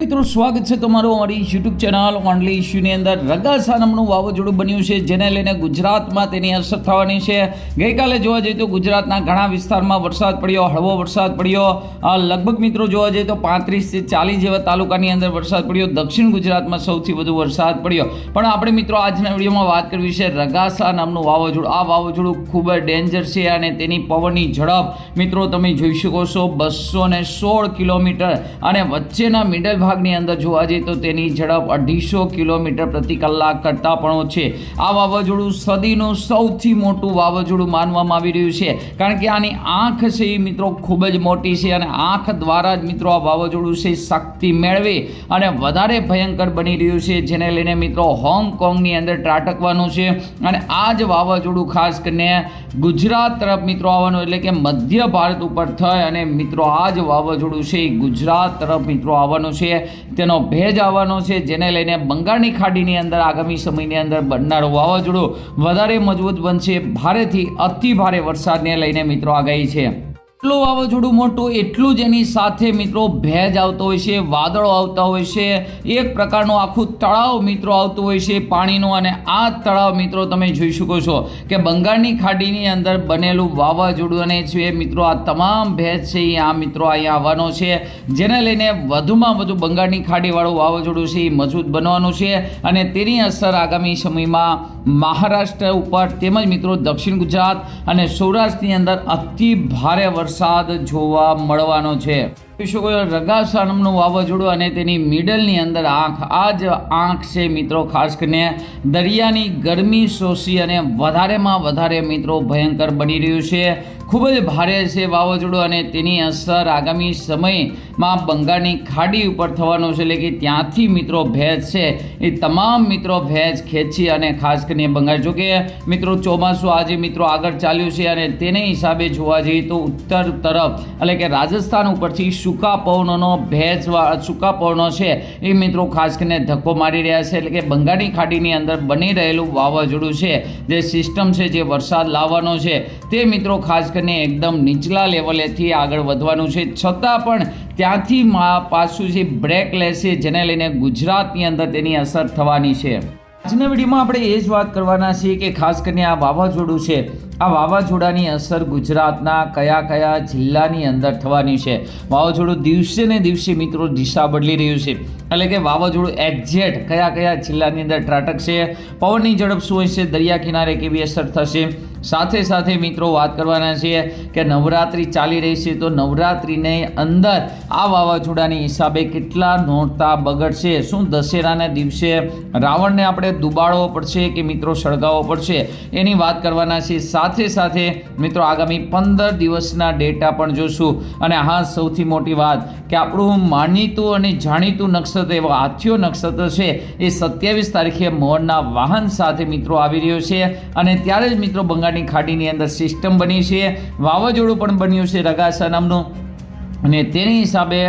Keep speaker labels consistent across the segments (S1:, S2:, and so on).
S1: મિત્રો, સ્વાગત છે તમારું અમારી યુટ્યુબ ચેનલ ઓનલી ઇશ્યુની અંદર. રગાસા નામનું વાવાઝોડું બન્યું છે, જેને લઈને ગુજરાતમાં તેની અસર થવાની છે. ગઈકાલે જોવા જઈએ તો ગુજરાતના ઘણા વિસ્તારમાં વરસાદ પડ્યો, હળવો વરસાદ પડ્યો. લગભગ મિત્રો, જોવા જઈએ તો પાંત્રીસથી ચાલીસ જેવા તાલુકાની અંદર વરસાદ પડ્યો. દક્ષિણ ગુજરાતમાં સૌથી વધુ વરસાદ પડ્યો. પણ આપણે મિત્રો, આજના વિડીયોમાં વાત કરવી છે રગાસા નામનું વાવાઝોડું. આ વાવાઝોડું ખૂબ જ ડેન્જર છે અને તેની પવનની ઝડપ મિત્રો, તમે જોઈ શકો છો, બસો ને સોળ કિલોમીટર અને વચ્ચેના મિડલ ભાગની અંદર જોવા જઈએ તો તેની ઝડપ અઢીસો કિલોમીટર પ્રતિ કલાક કરતાં પણ છે આ વાવાઝોડું સદીનું સૌથી મોટું વાવાઝોડું માનવામાં આવી રહ્યું છે. કારણ કે આની આંખ છે એ મિત્રો ખૂબ જ મોટી છે અને આંખ દ્વારા જ મિત્રો આ વાવાઝોડું છે શક્તિ મેળવી અને વધારે ભયંકર બની રહ્યું છે, જેને લઈને મિત્રો હોંગકોંગની અંદર ત્રાટકવાનું છે. અને આ જ વાવાઝોડું ખાસ કરીને ગુજરાત તરફ મિત્રો આવવાનું એટલે કે મધ્ય ભારત ઉપર થઈ અને મિત્રો આ જ વાવાઝોડું છે એ ગુજરાત તરફ મિત્રો આવવાનું છે. તેનો ભેજ આવવાનો છે, જેને લઈને બંગાળની ખાડીની અંદર આગામી સમયની અંદર બનનારું વાવાઝોડું વધારે મજબૂત બનશે. ભારેથી અતિ ભારે વરસાદને લઈને મિત્રો આગાહી છે. એટલું વાવાઝોડું મોટું, એટલું જ એની સાથે મિત્રો ભેજ આવતો હોય છે, વાદળો આવતા હોય છે, એક પ્રકારનું આખું તળાવ મિત્રો આવતું હોય છે પાણીનું અને આ તળાવ મિત્રો તમે જોઈ શકો છો કે બંગાળની ખાડીની અંદર બનેલું વાવાઝોડું અને છે મિત્રો આ તમામ ભેજ છે એ આ મિત્રો અહીંયા આવવાનો છે, જેને લઈને વધુમાં વધુ બંગાળની ખાડીવાળું વાવાઝોડું છે એ મજબૂત બનવાનું છે અને તેની અસર આગામી સમયમાં મહારાષ્ટ્ર ઉપર તેમજ મિત્રો દક્ષિણ ગુજરાત અને સૌરાષ્ટ્રની અંદર અતિ ભારે વરસાદ જોવા મળવાનો છે. રગાસાનમનું રગાસા વાવાઝોડું અને તેની મિડલની અંદર આંખ આ જ આંખ છે મિત્રો. ખાસ કરીને દરિયાની ગરમી શોષી અને વધારેમાં વધારે મિત્રો ભયંકર બની રહ્યું છે. ખૂબ જ ભારે છે વાવાઝોડું અને તેની અસર આગામી સમયમાં બંગાળની ખાડી ઉપર થવાનું છે. એટલે કે ત્યાંથી મિત્રો ભેજ છે. એ તમામ મિત્રો ભેજ ખેંચી અને ખાસ કરીને બંગાળ. જો કે મિત્રો ચોમાસું આજે મિત્રો આગળ ચાલ્યું છે અને તેને હિસાબે જોવા જઈએ તો ઉત્તર તરફ એટલે કે રાજસ્થાન ઉપરથી સૂકા પવનોનો ભેજ સૂકા પવનો છે એ મિત્રો ખાસ કરીને ધક્કો મારી રહ્યા છે. એટલે કે બંગાળની ખાડીની અંદર બની રહેલું વાવાઝોડું છે. જે સિસ્ટમ છે, જે વરસાદ લાવવાનો છે, તે મિત્રો ખાસ કરીને એકદમ નીચલા લેવલેથી આગળ વધવાનું છે. છતાં પણ ત્યાંથી પાછું જે બ્રેક લેશે, જેને લઈને ગુજરાતની અંદર તેની અસર થવાની છે. આજના વિડીયોમાં આપણે એ જ વાત કરવાના છીએ કે ખાસ કરીને આ વાવાઝોડું છે. આ વાવાઝોડાની અસર ગુજરાતના કયા કયા જિલ્લાની અંદર થવાની છે. વાવાઝોડું દિવસે ને દિવસે મિત્રો દિશા બદલી રહ્યું છે. એટલે કે વાવાઝોડું એક્ઝેક્ટ કયા કયા જિલ્લાની અંદર ત્રાટકશે, પવનની ઝડપ શું હશે, દરિયા કિનારે કેવી અસર થશે સાથે સાથે મિત્રો વાત કરવાના છીએ કે નવરાત્રિ ચાલી રહી છે, તો નવરાત્રિને અંદર આ વાવાઝોડાની હિસાબે કેટલા નોરતા બગડશે? શું દશેરાના દિવસે રાવણને આપણે દુબાડવો પડશે કે મિત્રો સળગાવવો પડશે? એની વાત કરવાના છીએ. સાથે સાથે મિત્રો આગામી પંદર દિવસના ડેટા પણ જોશું. અને હા સૌથી મોટી વાત કે આપણું માનીતું અને જાણીતું નક્ષત્ર, એવો આથિયો નક્ષત્ર છે, એ સત્યાવીસ તારીખે મોરના વાહન સાથે મિત્રો આવી રહ્યો છે. અને ત્યારે જ મિત્રો બંગાળની ખાડીની અંદર સિસ્ટમ બની છે. વાવાઝોડું પણ બન્યું છે રગાસા નામનું. અને તેની હિસાબે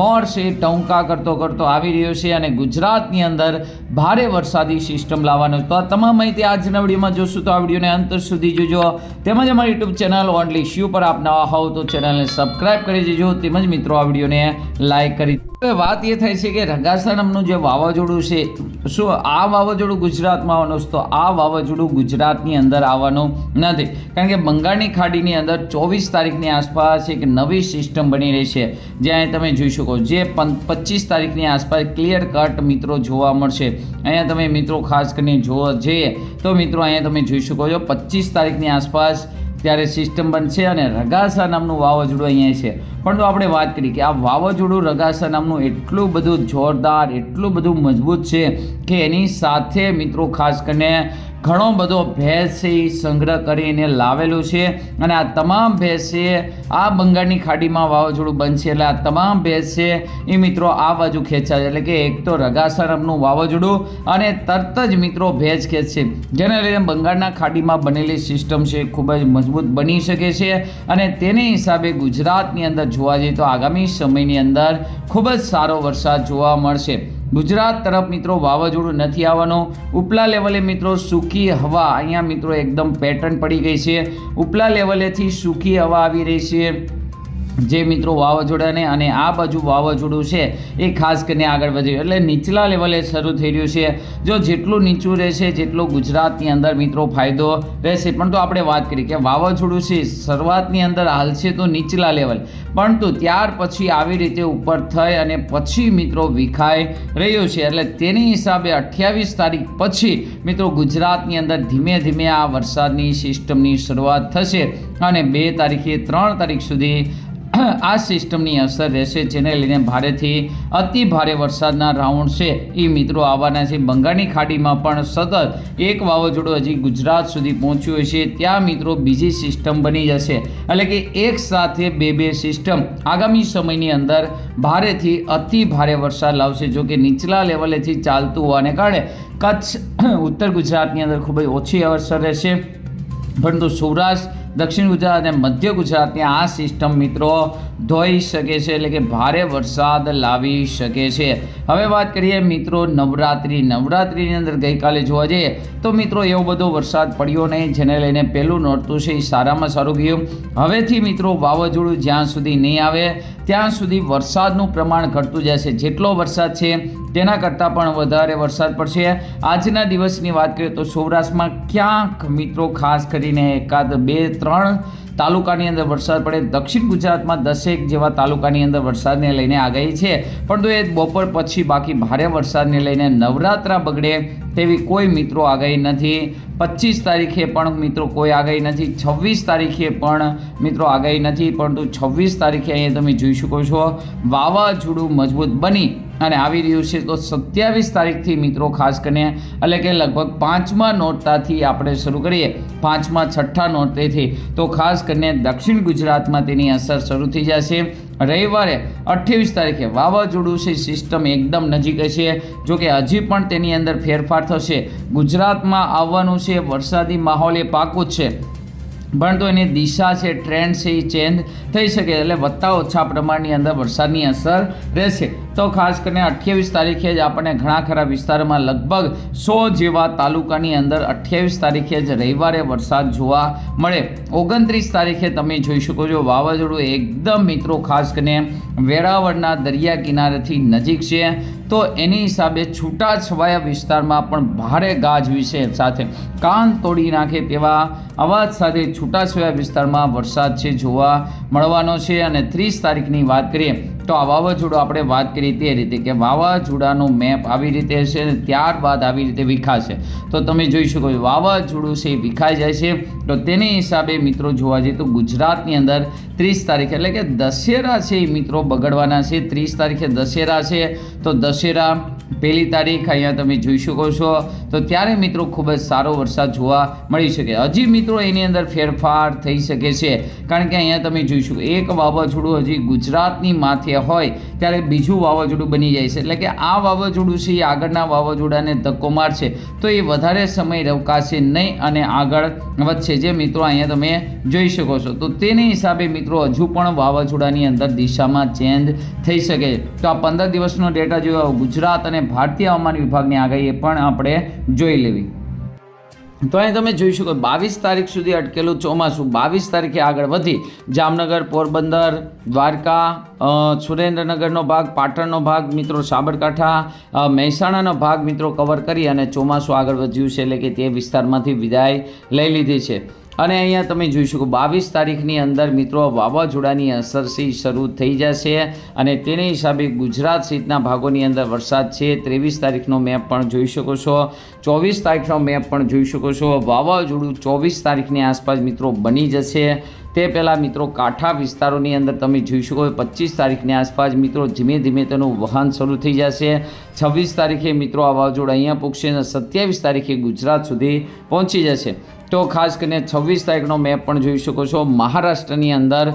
S1: મોર છે ટંકા કરતો કરતો આવી રહ્યો છે અને ગુજરાતની અંદર ભારે વરસાદી સિસ્ટમ લાવવાનો તો આ તમામ માહિતી આજના વિડીયોમાં જોશું. તો આ વિડીયોને અંત સુધી જોજો. તેમજ અમારી યુટ્યુબ ચેનલ ઓનલી શ્યુ પર આપ નવા હોવ તો ચેનલને સબસ્ક્રાઈબ કરી દેજો. તેમજ મિત્રો, આ વિડીયોને લાઇક કરી હવે વાત એ થાય છે કે રગાસા નામનું જે વાવાઝોડું છે, શું આ વાવાઝોડું ગુજરાતમાં આવવાનું છે? તો આ વાવાઝોડું ગુજરાતની અંદર આવવાનું નથી. કારણ કે બંગાળની ખાડીની અંદર ચોવીસ તારીખની આસપાસ એક નવી સિસ્ટમ બની રહી છે. જ્યાં તમે જોઈ શકો. જે પચીસ તારીખની આસપાસ ક્લિયર કટ મિત્રો જોવા મળશે. અહીંયા તમે મિત્રો ખાસ કરીને જોવા જઈએ, તો મિત્રો અહીંયા તમે જોઈ શકો છો પચીસ તારીખની આસપાસ ત્યારે સિસ્ટમ બનશે અને રગાસા નામનું વાવાઝોડું અહીંયા છે. પરંતુ આપણે વાત કરી કે આ વાવાઝોડું રગાસા નામનું એટલું બધું જોરદાર, એટલું બધું મજબૂત છે કે એની સાથે મિત્રો ખાસ કરીને ઘણો બધો ભેજ છે એ સંગ્રહ કરીને લાવેલું છે. અને આ તમામ ભેંસ છે, આ બંગાળની ખાડીમાં વાવાઝોડું બનશે એટલે આ તમામ ભેજ છે એ મિત્રો આ બાજુ ખેંચાય એટલે કે એક તો રગાસા નામનું વાવાઝોડું અને તરત જ મિત્રો ભેજ ખેંચશે. જેને લઈને બંગાળના ખાડીમાં બનેલી સિસ્ટમ છે ખૂબ જ મજબૂત બની શકે છે. અને તેની હિસાબે ગુજરાતની અંદર જોવા જઈએ તો આગામી સમયની અંદર ખૂબ જ સારો વરસાદ જોવા મળશે. ગુજરાત તરફ મિત્રો વાવાઝોડું નથી આવવાનું. ઉપલા લેવલે મિત્રો સૂકી હવા, અહીંયા મિત્રો એકદમ પેટર્ન પડી ગઈ છે. ઉપલા લેવલેથી સૂકી હવા આવી રહી છે. જે મિત્રો વાવાઝોડાને અને આ બાજુ વાવાઝોડું છે, એ ખાસ કરીને આગળ વધ્યું. એટલે નીચલા લેવલે શરૂ થઈ રહ્યું છે. જો જેટલું નીચું રહેશે, જેટલો ગુજરાતની અંદર મિત્રો ફાયદો રહેશે. પણ તો આપણે વાત કરી કે વાવાઝોડું છે, શરૂઆતની અંદર હાલશે તો નીચલા લેવલ. પરંતુ ત્યાર પછી આવી રીતે ઉપર થઈ અને પછી મિત્રો વિખાઈ રહ્યો છે. એટલે તેની હિસાબે અઠ્યાવીસ તારીખ પછી મિત્રો ગુજરાતની અંદર ધીમે ધીમે આ વરસાદની સિસ્ટમની શરૂઆત થશે અને બે તારીખે ત્રણ તારીખ સુધી આ સિસ્ટમની અસર રહેશે, જેને લઈને ભારેથી અતિ ભારે વરસાદના રાઉન્ડ છે. એ મિત્રો આવવાના છે બંગાળની ખાડીમાં પણ સતત એક વાવાઝોડું હજી ગુજરાત સુધી પહોંચ્યું હશે. ત્યાં મિત્રો, બીજી સિસ્ટમ બની જશે. એટલે કે એક સાથે બે બે સિસ્ટમ આગામી સમયની અંદર ભારેથી અતિ ભારે વરસાદ લાવશે, જો કે નીચલા લેવલેથી ચાલતું હોવાને કારણે કચ્છ, ઉત્તર ગુજરાતની અંદર ખૂબ જ ઓછી અસર રહેશે. પરંતુ સૌરાષ્ટ્ર દક્ષિણ ગુજરાત અને મધ્ય ગુજરાતની આ સિસ્ટમ મિત્રો ધોઈ શકે છે એટલે કે ભારે વરસાદ લાવી શકે છે. હવે વાત કરીએ મિત્રો નવરાત્રિ. નવરાત્રિની અંદર ગઈકાલે જોવા જઈએ તો મિત્રો એવો બધો વરસાદ પડ્યો નહીં, જેને લઈને પહેલું નોરતું છે, એ સારામાં સારું ગયું. હવેથી મિત્રો વાવાઝોડું જ્યાં સુધી નહીં આવે, ત્યાં સુધી વરસાદનું પ્રમાણ ઘટતું જશે જેટલો વરસાદ છે તેના કરતાં પણ વધારે વરસાદ પડશે. આજના દિવસની વાત કરીએ તો સૌરાષ્ટ્રમાં ક્યાંક મિત્રો, ખાસ કરીને એકાદ બે, ત્રણ તાલુકાની અંદર વરસાદ પડે. દક્ષિણ ગુજરાતમાં દસેક જેવા તાલુકાની અંદર વરસાદને લઈને આગાહી છે. પરંતુ એ બપોર પછી બાકી ભારે વરસાદને લઈને નવરાત્રા બગડે તેવી કોઈ મિત્રો આગાહી નથી. પચીસ તારીખે પણ મિત્રો કોઈ આગાહી નથી. છવ્વીસ તારીખે પણ મિત્રો આગાહી નથી, પરંતુ છવ્વીસ તારીખે અહીંયા તમે જોઈ શકો છો, વાવાઝોડું મજબૂત બની અને આવી રહ્યું છે. તો સત્યાવીસ તારીખથી મિત્રો ખાસ કરીને, એટલે કે લગભગ પાંચમા નોરતાથી આપણે શરૂ કરીએ. પાંચમા છઠ્ઠા નોરતેથી. તો ખાસ કરીને દક્ષિણ ગુજરાતમાં તેની અસર શરૂ થઈ જશે. રવિવારે અઠ્યાવીસ તારીખે વાવાઝોડું છે સિસ્ટમ એકદમ નજીક છે. જો કે હજી પણ તેની અંદર ફેરફાર થશે. ગુજરાતમાં આવવાનું છે, વરસાદી માહોલ એ પાકું જ છે. પરંતુ એની દિશા છે ટ્રેન્ડ છે, એ ચેન્જ થઈ શકે એટલે વધતા ઓછા પ્રમાણની અંદર વરસાદની અસર રહેશે. તો ખાસ કરીને અઠ્યાવીસ તારીખે જ આપણને ઘણા ખરા વિસ્તારોમાં લગભગ સો જેવા તાલુકાની અંદર અઠ્યાવીસ તારીખે જ રવિવારે વરસાદ જોવા મળે. ઓગણત્રીસ તારીખે તમે જોઈ શકો છો, વાવાઝોડું એકદમ મિત્રો ખાસ કરીને વેરાવળના દરિયા કિનારેથી નજીક છે. તો એની હિસાબે છૂટાછવાયા વિસ્તારમાં પણ ભારે ગાજવી છે સાથે કાન તોડી નાખે તેવા અવાજ સાથે છૂટાછવાયા વિસ્તારમાં વરસાદ છે જોવા મળવાનો છે. અને ત્રીસ તારીખની વાત કરીએ તો આ વાવાઝોડું આપણે વાત કરી તે રીતે કે વાવાઝોડાનો મેપ આવી રીતે હશે અને ત્યારબાદ આવી રીતે વિખાશે. તો તમે જોઈ શકો છો વાવાઝોડું છે એ વિખાઈ જાય છે. તો તેની હિસાબે મિત્રો જોવા જઈએ તો ગુજરાતની અંદર ત્રીસ તારીખે એટલે કે દશેરા છે એ મિત્રો બગડવાના છે. ત્રીસ તારીખે દશેરા છે. તો દશેરા પહેલી તારીખ અહીંયા તમે જોઈ શકો છો. તો ત્યારે મિત્રો ખૂબ જ સારો વરસાદ જોવા મળી શકે. હજી મિત્રો એની અંદર ફેરફાર થઈ શકે છે. કારણ કે અહીંયા તમે જોઈ શકો એક વાવાઝોડું હજી ગુજરાતની માથે હોય ત્યારે બીજું વાવાઝોડું બની જાય છે. એટલે કે આ વાવાઝોડું છે, એ આગળના વાવાઝોડાને ધક્કો મારશે તો એ વધારે સમય રોકાશે નહીં અને આગળ વધશે. જે મિત્રો અહીંયા તમે જોઈ શકો છો. તો તેની હિસાબે મિત્રો હજુ પણ વાવાઝોડાની અંદર દિશામાં ચેન્જ થઈ શકે. તો આ પંદર દિવસનો ડેટા જોયો ગુજરાત અને ભારતીય હવામાન વિભાગની આગાહી પણ આપણે જોઈ લેવી. તો અહીં તમે જોઈ શકો બાવીસ તારીખ સુધી અટકેલું ચોમાસું. બાવીસ તારીખે આગળ વધી જામનગર, પોરબંદર, દ્વારકા સુરેન્દ્રનગરનો ભાગ, પાટણનો ભાગ મિત્રો, સાબરકાંઠા મહેસાણાનો ભાગ મિત્રો કવર કરી અને ચોમાસું આગળ વધ્યું છે. એટલે કે તે વિસ્તારમાંથી વિદાય લઈ લીધી છે. અને અહીંયા તમે જોઈ શકો, બાવીસ તારીખની અંદર મિત્રો વાવાઝોડાની અસરથી શરૂ થઈ જશે અને તેને હિસાબે ગુજરાત સહિતના ભાગોની અંદર વરસાદ છે. ત્રેવીસ તારીખનો મેપ પણ જોઈ શકો છો. ચોવીસ તારીખનો મેપ પણ જોઈ શકો છો. વાવાઝોડું ચોવીસ તારીખની આસપાસ મિત્રો બની જશે. તે પહેલાં મિત્રો કાંઠા વિસ્તારોની અંદર તમે જોઈ શકો પચીસ તારીખની આસપાસ મિત્રો ધીમે ધીમે તેનું વહન શરૂ થઈ જશે. છવ્વીસ તારીખે મિત્રો આ વાવાઝોડું અહીંયા પૂગશે અને સત્યાવીસ તારીખે ગુજરાત સુધી પહોંચી જશે. તો ખાસ કરીને છવ્વીસ તારીખનો મેપ પણ જોઈ શકો છો. મહારાષ્ટ્રની અંદર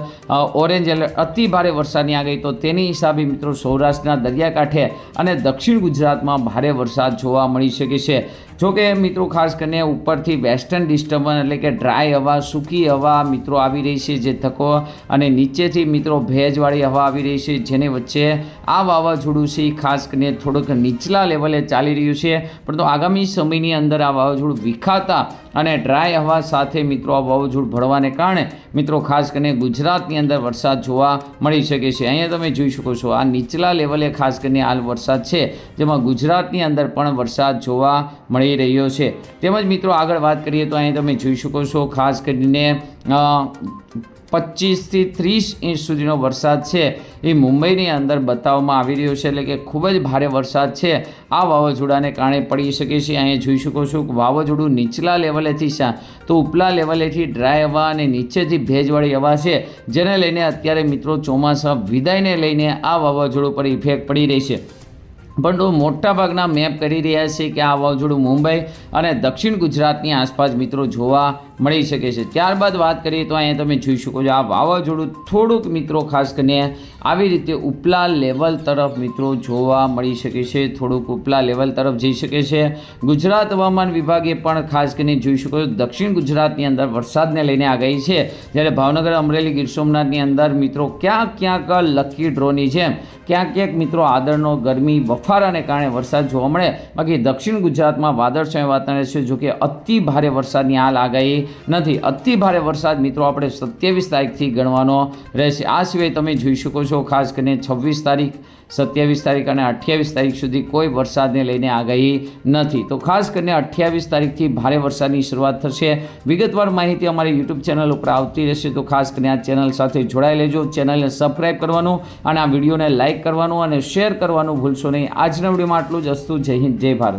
S1: ઓરેન્જ એલર્ટ, અતિ ભારે વરસાદની આગાહી. તો તેની હિસાબે મિત્રો સૌરાષ્ટ્રના દરિયાકાંઠે અને દક્ષિણ ગુજરાતમાં ભારે વરસાદ જોવા મળી શકે છે. જો કે મિત્રો, ખાસ કરીને ઉપરથી વેસ્ટર્ન ડિસ્ટર્બન્સ એટલે કે ડ્રાય હવા, સૂકી હવા મિત્રો આવી રહી છે જે થકો અને નીચેથી મિત્રો ભેજવાળી હવા આવી રહી છે જેની વચ્ચે આ વાવાઝોડું છે ખાસ કરીને થોડુંક નીચલા લેવલે ચાલી રહ્યું છે. પરંતુ આગામી સમયની અંદર આ વાવાઝોડું વિખાતા અને ડ્રાય હવા સાથે મિત્રો આ વાવાઝોડું ભળવાને કારણે મિત્રો ખાસ કરીને ગુજરાતની અંદર વરસાદ જોવા મળી શકે છે. અહીંયા તમે જોઈ શકો છો આ નીચલા લેવલે ખાસ કરીને હાલ વરસાદ છે, જેમાં ગુજરાતની અંદર પણ વરસાદ જોવા મળી રહ્યો છે. તેમજ મિત્રો આગળ વાત કરીએ તો અહીં તમે જોઈ શકો છો, ખાસ કરીને પચીસથી ત્રીસ ઇંચ સુધીનો વરસાદ છે. એ મુંબઈની અંદર બતાવવામાં આવી રહ્યો છે, એટલે કે ખૂબ જ ભારે વરસાદ છે. આ વાવાઝોડાને કારણે પડી શકે છે. અહીંયા જોઈ શકો છો વાવાઝોડું નીચલા લેવલેથી છે તો ઉપલા લેવલેથી ડ્રાય હવા અને નીચેથી ભેજવાળી હવા છે, જેને લઈને અત્યારે મિત્રો ચોમાસા વિદાયને લઈને આ વાવાઝોડું પર ઇફેક્ટ પડી રહી છે. પરંતુ મોટાભાગના મેપ કરી રહ્યા છે કે આ વાવાઝોડું મુંબઈ અને દક્ષિણ ગુજરાતની આસપાસ મિત્રો જોવા મળી શકે છે. ત્યારબાદ વાત કરીએ તો અહીંયા તમે જોઈ શકો છો આ વાવાઝોડું થોડુંક મિત્રો ખાસ કરીને આવી રીતે ઉપલા લેવલ તરફ મિત્રો જોવા મળી શકે છે. થોડુંક ઉપલા લેવલ તરફ જઈ શકે છે. ગુજરાત હવામાન વિભાગે પણ ખાસ કરીને જોઈ શકો છો દક્ષિણ ગુજરાતની અંદર વરસાદને લઈને આગાહી છે. જ્યારે ભાવનગર, અમરેલી, ગીર સોમનાથની અંદર મિત્રો ક્યાંક ક્યાંક લકી ડ્રોની જેમ ક્યાંક ક્યાંક મિત્રો આદરનો ગરમી, બફારાને કારણે વરસાદ જોવા મળે. બાકી દક્ષિણ ગુજરાતમાં વાદળછાયું વાતાવરણ છે, જોકે અતિ ભારે વરસાદની હાલ આગાહી નથી. અતિ ભારે વરસાદ મિત્રો આપણે સત્યાવીસ તારીખથી ગણવાનો રહેશે. આ સિવાય તમે જોઈ શકો છો, ખાસ કરીને છવ્વીસ તારીખ, સત્યાવીસ તારીખ અને અઠ્યાવીસ તારીખ સુધી કોઈ વરસાદને લઈને આગાહી નથી. તો ખાસ કરીને અઠ્યાવીસ તારીખથી ભારે વરસાદની શરૂઆત થશે. વિગતવાર માહિતી અમારી યુટ્યુબ ચેનલ ઉપર આવતી રહેશે. તો ખાસ કરીને આ ચેનલ સાથે જોડાઈ લેજો. ચેનલને સબસ્ક્રાઈબ કરવાનું અને આ વિડીયોને લાઇક કરવાનું અને શેર કરવાનું ભૂલશો નહીં. આજના વિડીયોમાં આટલું જ. અસ્તુ, જય હિન્દ, જય ભારત.